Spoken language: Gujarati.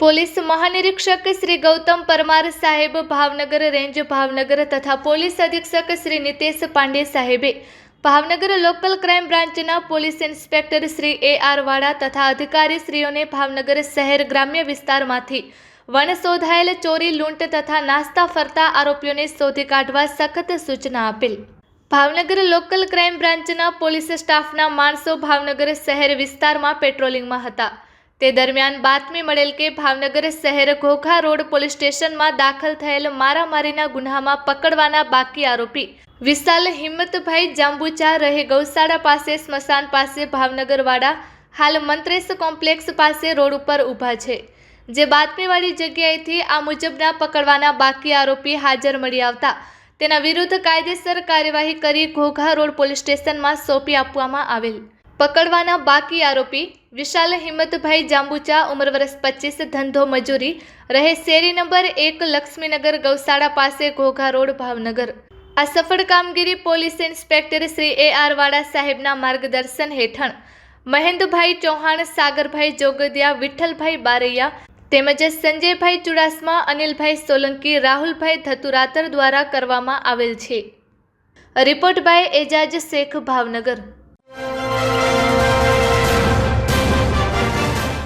પોલીસ મહાનિરીક્ષક શ્રી ગૌતમ પરમાર સાહેબ ભાવનગર રેન્જ ભાવનગર તથા પોલીસ અધિક્ષક શ્રી નિતેશ પાંડે સાહેબે ભાવનગર લોકલ ક્રાઇમ બ્રાન્ચના police inspector Shri A R Vada તથા અધિકારીશ્રીઓને ભાવનગર શહેર ગ્રામ્ય વિસ્તારમાંથી વન શોધાયેલ ચોરી, લૂંટ તથા નાસ્તા ફરતા આરોપીઓને શોધી કાઢવા સખત સૂચના આપેલ. ભાવનગર લોકલ ક્રાઇમ બ્રાન્ચના પોલીસ સ્ટાફના માણસો ભાવનગર શહેર વિસ્તારમાં પેટ્રોલિંગમાં હતા. તે દરમિયાન બાતમી મળેલ કે ભાવનગર શહેર ઘોઘા રોડ પોલીસ સ્ટેશનમાં દાખલ થયેલ મારામારીના ગુન્હામાં પકડવાના બાકી આરોપી વિશાલ હિંમતભાઈ જાંબુચા રહે ગૌશાળા પાસે, સ્મશાન પાસે, ભાવનગરવાડા. હાલ મંત્રેશ કોમ્પ્લેક્સ પાસે રોડ ઉપર ઊભા છે. જે બાતમીવાળી જગ્યાએથી આ મુજબના પકડવાના બાકી આરોપી હાજર મળી આવતા. તેના વિરુદ્ધ કાયદેસર કાર્યવાહી કરી ઘોઘા રોડ પોલીસ સ્ટેશનમાં સોંપી આપવામાં આવેલ. પકડવાના બાકી આરોપી વિશાલ હિંમતભાઈ જાંબુચા, ઉંમર વર્ષ પચીસ, ધંધો મજૂરી. રહે શેરી નંબર એક લક્ષ્મીનગર ગૌશાળા પાસે ઘોઘા રોડ, ભાવનગર. આ સફળ કામગીરી police inspector Shri A R Vada સાહેબના માર્ગદર્શન હેઠળ. મહેન્દ્રભાઈ ચૌહાણ, સાગરભાઈ જોગદિયા, વિઠ્ઠલભાઈ બારૈયા તેમજ સંજયભાઈ ચુડાસમા, અનિલભાઈ સોલંકી, રાહુલભાઈ ધતુરાતર દ્વારા કરવામાં આવેલ છે. Report by Ejaz Shaikh, Bhavnagar.